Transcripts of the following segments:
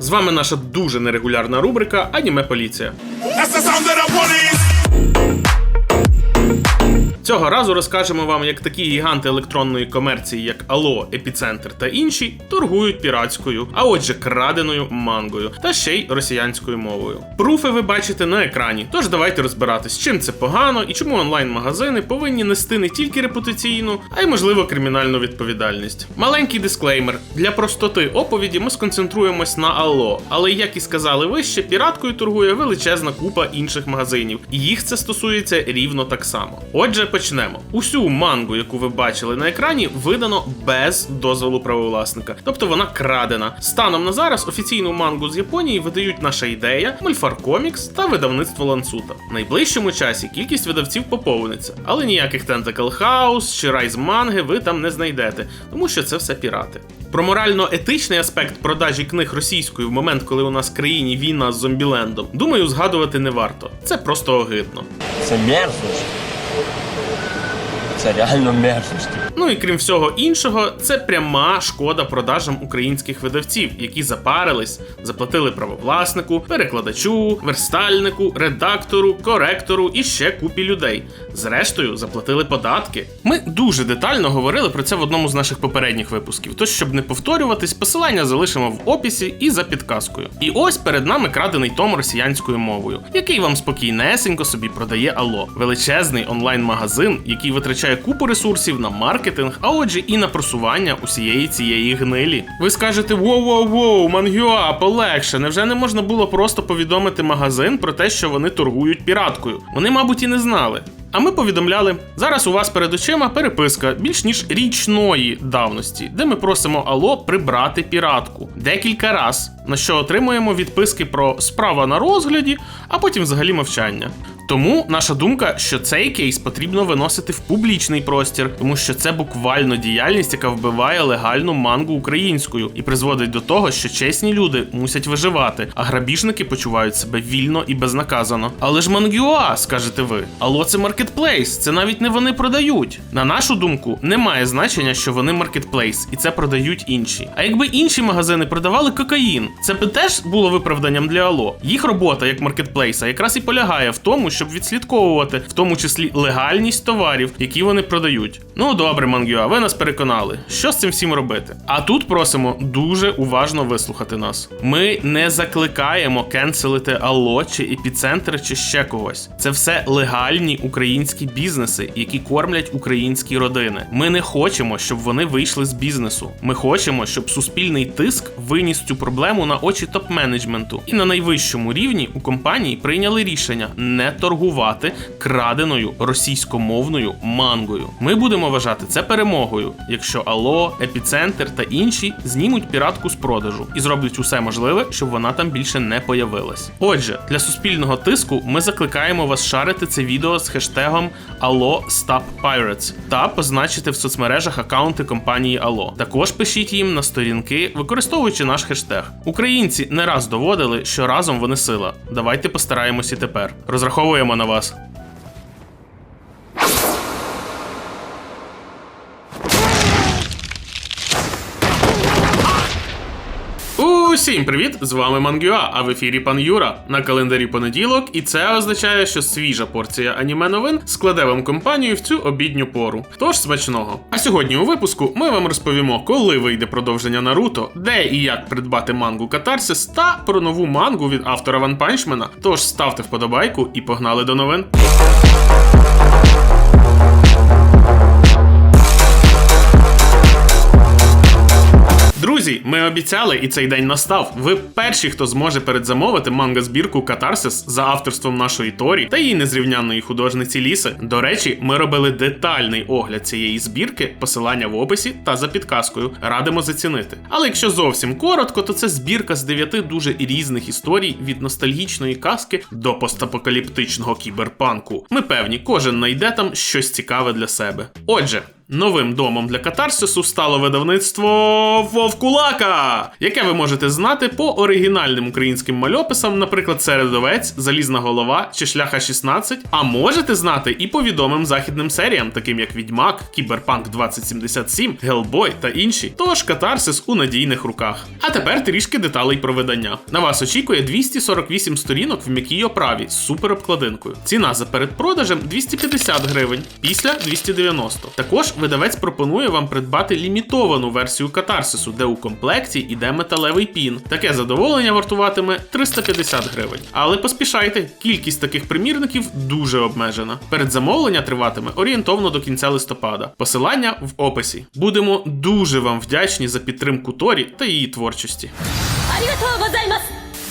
З вами наша дуже нерегулярна рубрика Аніме Поліція. That's the sound the police. Цього разу розкажемо вам, як такі гіганти електронної комерції, як Ало, Епіцентр та інші, торгують піратською, а отже, краденою мангою та ще й росіянською мовою. Пруфи ви бачите на екрані. Тож давайте розбиратись, чим це погано і чому онлайн-магазини повинні нести не тільки репутаційну, а й можливо кримінальну відповідальність. Маленький дисклеймер: для простоти оповіді ми сконцентруємось на Ало, але як і сказали вище, піраткою торгує величезна купа інших магазинів, і їх це стосується рівно так само. Отже, почнемо. Усю мангу, яку ви бачили на екрані, видано без дозволу правовласника, тобто вона крадена. Станом на зараз офіційну мангу з Японії видають наша ідея, Мольфар Комікс та видавництво Ланцута. В найближчому часі кількість видавців поповниться, але ніяких Tentacle House чи Rise манги ви там не знайдете, тому що це все пірати. Про морально-етичний аспект продажі книг російською в момент, коли у нас в країні війна з зомбілендом, думаю, згадувати не варто. Це просто огидно. Це мерзость. Це реально мерзость. Ну і крім всього іншого, це пряма шкода продажам українських видавців, які запарились, заплатили правовласнику, перекладачу, верстальнику, редактору, коректору і ще купі людей. Зрештою, заплатили податки. Ми дуже детально говорили про це в одному з наших попередніх випусків. Тож, щоб не повторюватись, посилання залишимо в описі і за підказкою. І ось перед нами крадений том росіянською мовою, який вам спокійнесенько собі продає Алло. Величезний онлайн-магазин, який витрачає купу ресурсів на маркетинг, а отже, і на просування усієї цієї гнилі. Ви скажете: воу-воу-воу, Мангюа, полегше. Невже не можна було просто повідомити магазин про те, що вони торгують піраткою? Вони, мабуть, і не знали. А ми повідомляли: зараз у вас перед очима переписка більш ніж річної давності, де ми просимо Алло прибрати піратку декілька раз, на що отримуємо відписки про справа на розгляді, а потім взагалі мовчання. Тому наша думка, що цей кейс потрібно виносити в публічний простір, тому що це буквально діяльність, яка вбиває легальну мангу українською і призводить до того, що чесні люди мусять виживати, а грабіжники почувають себе вільно і безнаказано. Але ж мангюа, скажете ви. Алло, це маркетплейс, це навіть не вони продають. На нашу думку, немає значення, що вони маркетплейс, і це продають інші. А якби інші магазини продавали кокаїн, це б теж було виправданням для Алло. Їх робота як маркетплейса якраз і полягає в тому, щоб відслідковувати, в тому числі легальність товарів, які вони продають. Ну добре, Мангюа, ви нас переконали. Що з цим всім робити? А тут просимо дуже уважно вислухати нас. Ми не закликаємо кенселити Алло чи епіцентр чи ще когось. Це все легальні українські бізнеси, які кормлять українські родини. Ми не хочемо, щоб вони вийшли з бізнесу. Ми хочемо, щоб суспільний тиск виніс цю проблему на очі топ-менеджменту, і на найвищому рівні у компанії прийняли рішення не торгувати краденою російськомовною мангою. Ми будемо вважати це перемогою, якщо Алло, Епіцентр та інші знімуть піратку з продажу і зроблять усе можливе, щоб вона там більше не появилась. Отже, для суспільного тиску ми закликаємо вас шарити це відео з хештегом Allo Stop Pirates та позначити в соцмережах аккаунти компанії Allo. Також пишіть їм на сторінки, використовуючи наш хештег. Українці не раз доводили, що разом вони сила. Давайте постараємось і тепер. Розраховуємо на вас. Усім привіт! З вами Мангюа, а в ефірі пан Юра. На календарі понеділок, і це означає, що свіжа порція аніме новин складе вам компанію в цю обідню пору. Тож смачного. А сьогодні у випуску ми вам розповімо, коли вийде продовження Наруто, де і як придбати мангу Катарсис та про нову мангу від автора Ван Панчмена. Тож ставте вподобайку і погнали до новин. Друзі, ми обіцяли, і цей день настав. Ви перші, хто зможе передзамовити манга-збірку Катарсис за авторством нашої Торі та її незрівнянної художниці Ліси. До речі, ми робили детальний огляд цієї збірки, посилання в описі та за підказкою. Радимо зацінити. Але якщо зовсім коротко, то це збірка з дев'яти дуже різних історій від ностальгічної казки до постапокаліптичного кіберпанку. Ми певні, кожен знайде там щось цікаве для себе. Отже. Новим домом для катарсису стало видавництво Вовкулака, яке ви можете знати по оригінальним українським мальописам, наприклад, Середовець, Залізна голова чи Шляха 16. А можете знати і по відомим західним серіям, таким як Відьмак, Кіберпанк 2077, Гелбой та інші. Тож катарсис у надійних руках. А тепер трішки деталей про видання. На вас очікує 248 сторінок в м'якій оправі з суперобкладинкою. Ціна за передпродажем 250 гривень, після 290. Також видавець пропонує вам придбати лімітовану версію катарсису, де у комплекті йде металевий пін. Таке задоволення вартуватиме 350 гривень. Але поспішайте, кількість таких примірників дуже обмежена. Передзамовлення триватиме орієнтовно до кінця листопада. Посилання в описі. Будемо дуже вам вдячні за підтримку Торі та її творчості. ありがとうございます す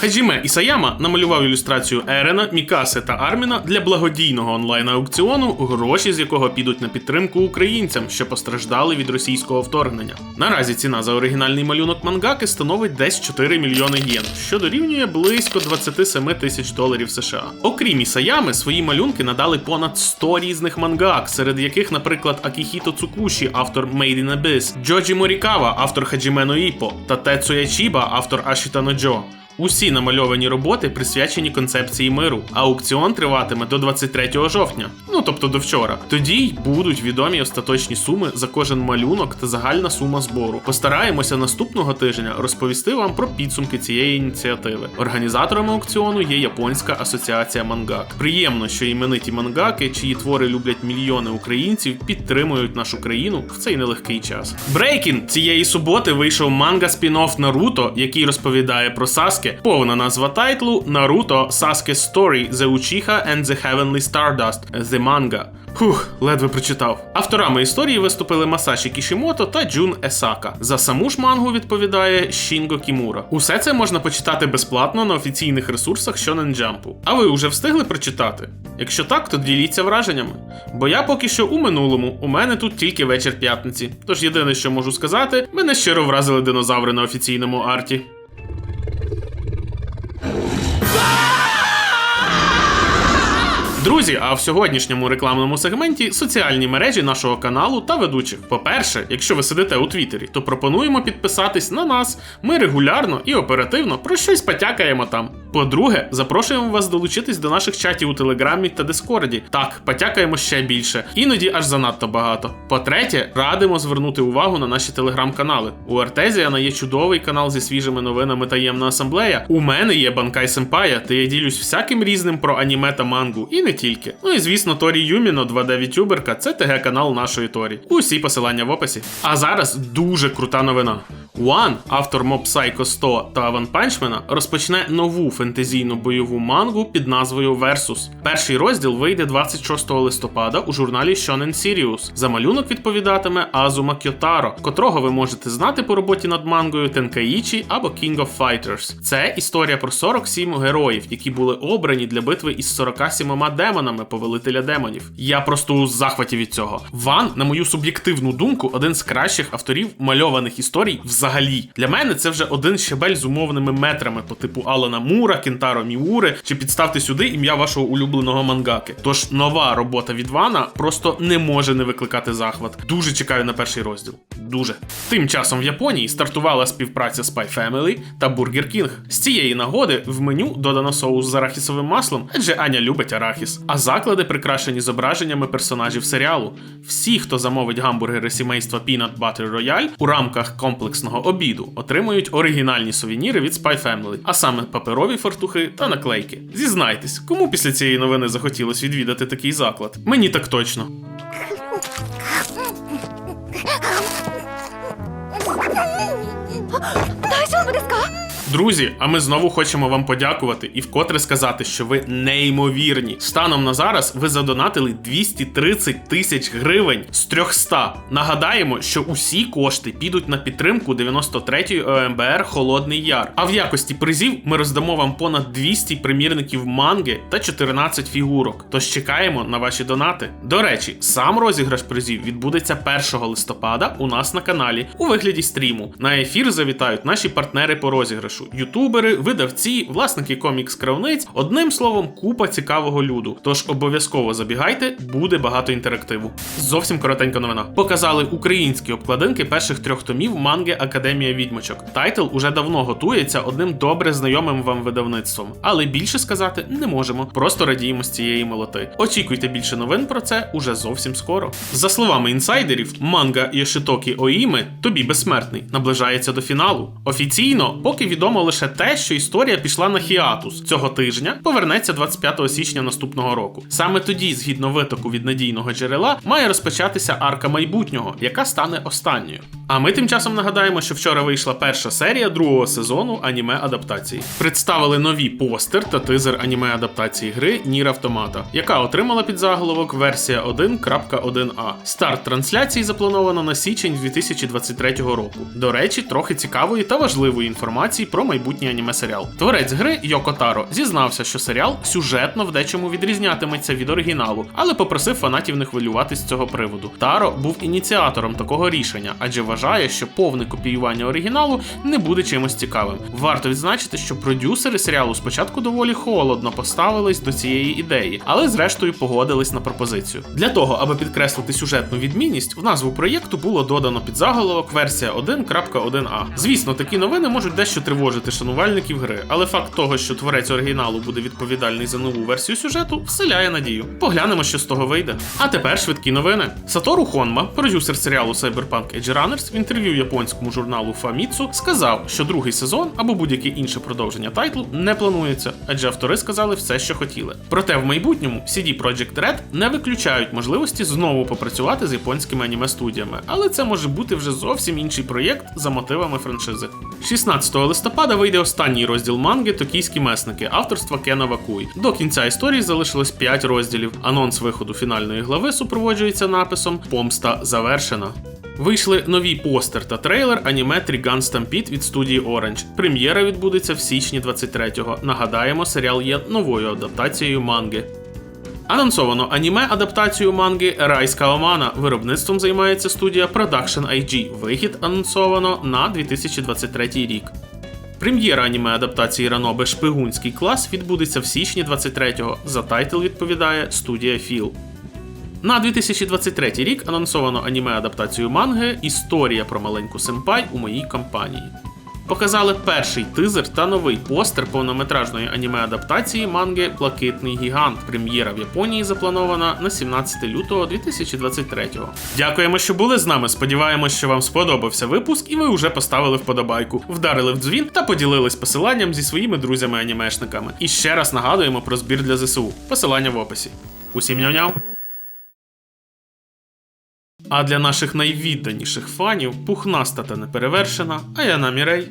Хаджіме Ісаяма намалював ілюстрацію Ерена, Мікаси та Арміна для благодійного онлайн-аукціону, гроші з якого підуть на підтримку українцям, що постраждали від російського вторгнення. Наразі ціна за оригінальний малюнок мангаки становить десь 4 мільйони єн, що дорівнює близько 27 тисяч доларів США. Окрім Ісаями, свої малюнки надали понад 100 різних мангак, серед яких, наприклад, Акіхіто Цукуші, автор Made in Abyss, Джоджі Морікава, автор Хаджіме Іпо, та Тецуя Чіба, автор Ашіта но Джо. Усі намальовані роботи присвячені концепції миру. Аукціон триватиме до 23 жовтня, ну тобто до вчора. Тоді й будуть відомі остаточні суми за кожен малюнок та загальна сума збору. Постараємося наступного тижня розповісти вам про підсумки цієї ініціативи. Організаторами аукціону є Японська асоціація мангак. Приємно, що імениті мангаки, чиї твори люблять мільйони українців, підтримують нашу країну в цей нелегкий час. Брейкін цієї суботи вийшов манга спін-офф Наруто, який розповідає про Саске. Повна назва тайтлу Наруто Sasuke Story The Uchiha and the Heavenly Stardust The Manga. Фух, ледве прочитав. Авторами історії виступили Масаші Кішімото та Джун Есака. За саму ж мангу відповідає Шінго Кімура. Усе це можна почитати безплатно на офіційних ресурсах Shonen Jump. А ви вже встигли прочитати? Якщо так, то діліться враженнями. Бо я поки що у минулому, у мене тут тільки вечір п'ятниці. Тож єдине, що можу сказати, мене щиро вразили динозаври на офіційному арті. Друзі, а в сьогоднішньому рекламному сегменті соціальні мережі нашого каналу та ведучих. По-перше, якщо ви сидите у Твіттері, то пропонуємо підписатись на нас. Ми регулярно і оперативно про щось потякаємо там. По-друге, запрошуємо вас долучитись до наших чатів у Телеграмі та Дискорді. Так, потякаємо ще більше, іноді аж занадто багато. По-третє, радимо звернути увагу на наші телеграм-канали. У Артезіана є чудовий канал зі свіжими новинами таємна асамблея. У мене є Банкай Сенпая, де я ділюсь всяким різним про аніме та мангу, і не тільки. Ну і звісно, Торі Юміно, 2D Вітюберка, це ТГ канал нашої Торі. Усі посилання в описі. А зараз дуже крута новина. One, автор Mob Psycho 100 та Punch Man, розпочне нову фентезійну бойову мангу під назвою Versus. Перший розділ вийде 26 листопада у журналі Shonen Sirius. За малюнок відповідатиме Азума Кьотаро, котрого ви можете знати по роботі над мангою Тенкаїчі або King of Fighters. Це історія про 47 героїв, які були обрані для битви із 47 демонами повелителя демонів. Я просто у захваті від цього. Ван, на мою суб'єктивну думку, один з кращих авторів мальованих історій взагалі. Для мене це вже один щебель з умовними метрами по типу Алана Мура, Кентаро Міури, чи підставте сюди ім'я вашого улюбленого мангаки. Тож нова робота від Вана просто не може не викликати захват. Дуже чекаю на перший розділ. Дуже. Тим часом в Японії стартувала співпраця Spy Family та Burger King. З цієї нагоди в меню додано соус з арахісовим маслом, адже Аня любить арахіс. А заклади прикрашені зображеннями персонажів серіалу. Всі, хто замовить гамбургери сімейства Peanut Butter Royale у рамках комплексного обіду, отримують оригінальні сувеніри від Spy Family, а саме паперові фартухи та наклейки. Зізнайтесь, кому після цієї новини захотілося відвідати такий заклад? Мені так точно. Дайсьо буде Друзі, а ми знову хочемо вам подякувати і вкотре сказати, що ви неймовірні. Станом на зараз ви задонатили 230 тисяч гривень з 300. Нагадаємо, що усі кошти підуть на підтримку 93-ї ОМБР Холодний Яр. А в якості призів ми роздамо вам понад 200 примірників манги та 14 фігурок. Тож чекаємо на ваші донати. До речі, сам розіграш призів відбудеться 1 листопада у нас на каналі у вигляді стріму. На ефір завітають наші партнери по розіграшу. Мережу: ютубери, видавці, власники комікс-кравниць, одним словом, купа цікавого люду. Тож обов'язково забігайте, буде багато інтерактиву. Зовсім коротенька новина. Показали українські обкладинки перших трьох томів манги Академія відьмочок. Тайтл уже давно готується одним добре знайомим вам видавництвом, але більше сказати не можемо. Просто радіємо з цієї молоти. Очікуйте більше новин про це уже зовсім скоро. За словами інсайдерів, манга Йошитокі Оїми тобі безсмертний наближається до фіналу. Офіційно, поки відомо лише те, що історія пішла на хіатус цього тижня, повернеться 25 січня наступного року. Саме тоді, згідно витоку від надійного джерела, має розпочатися арка майбутнього, яка стане останньою. А ми тим часом нагадаємо, що вчора вийшла перша серія другого сезону аніме адаптації. Представили нові постер та тизер аніме адаптації гри Нір Автомата, яка отримала під заголовок версія 1.1а. Старт трансляції заплановано на січень 2023 року. До речі, трохи цікавої та важливої інформації про майбутній аніме серіал. Творець гри Йоко Таро зізнався, що серіал сюжетно в дечому відрізнятиметься від оригіналу, але попросив фанатів не хвилюватись з цього приводу. Таро був ініціатором такого рішення, адже вважає, що повне копіювання оригіналу не буде чимось цікавим. Варто відзначити, що продюсери серіалу спочатку доволі холодно поставились до цієї ідеї, але зрештою погодились на пропозицію. Для того, аби підкреслити сюжетну відмінність, в назву проєкту було додано під заголовок версія 1.1а. Звісно, такі новини можуть дещо тривожити шанувальників гри, але факт того, що творець оригіналу буде відповідальний за нову версію сюжету, вселяє надію. Поглянемо, що з того вийде. А тепер швидкі новини. Сатору Хонма, продюсер серіалу Cyberpunk Edge Runners, в інтерв'ю японському журналу Famitsu сказав, що другий сезон або будь-яке інше продовження тайтлу не планується, адже автори сказали все, що хотіли. Проте в майбутньому CD Projekt Red не виключають можливості знову попрацювати з японськими аніме студіями, але це може бути вже зовсім інший проєкт за мотивами франшизи. 16 листопада вийде останній розділ манги Токійські месники авторства Кена Вакуй. До кінця історії залишилось 5 розділів. Анонс виходу фінальної глави супроводжується написом Помста завершена. Вийшли нові постер та трейлер аніме Тріган Stampede від студії Orange. Прем'єра відбудеться в січні 23-го. Нагадаємо, серіал є новою адаптацією манги. Анонсовано аніме адаптацію манги Райська Омана. Виробництвом займається студія Production IG. Вихід анонсовано на 2023 рік. Прем'єра аніме адаптації Ранобе Шпигунський клас відбудеться в січні 23-го. За тайтл відповідає студія Філ. На 2023 рік анонсовано аніме адаптацію манги Історія про маленьку сенпай у моїй компанії. Показали перший тизер та новий постер повнометражної аніме адаптації манги Блакитний гігант. Прем'єра в Японії запланована на 17 лютого 2023. Дякуємо, що були з нами. Сподіваємось, що вам сподобався випуск, і ви вже поставили вподобайку, вдарили в дзвін та поділились посиланням зі своїми друзями-анімешниками. І ще раз нагадуємо про збір для ЗСУ. Посилання в описі. Усім няв-няв! А для наших найвідданіших фанів пухнаста та неперевершена Аяна Мірей.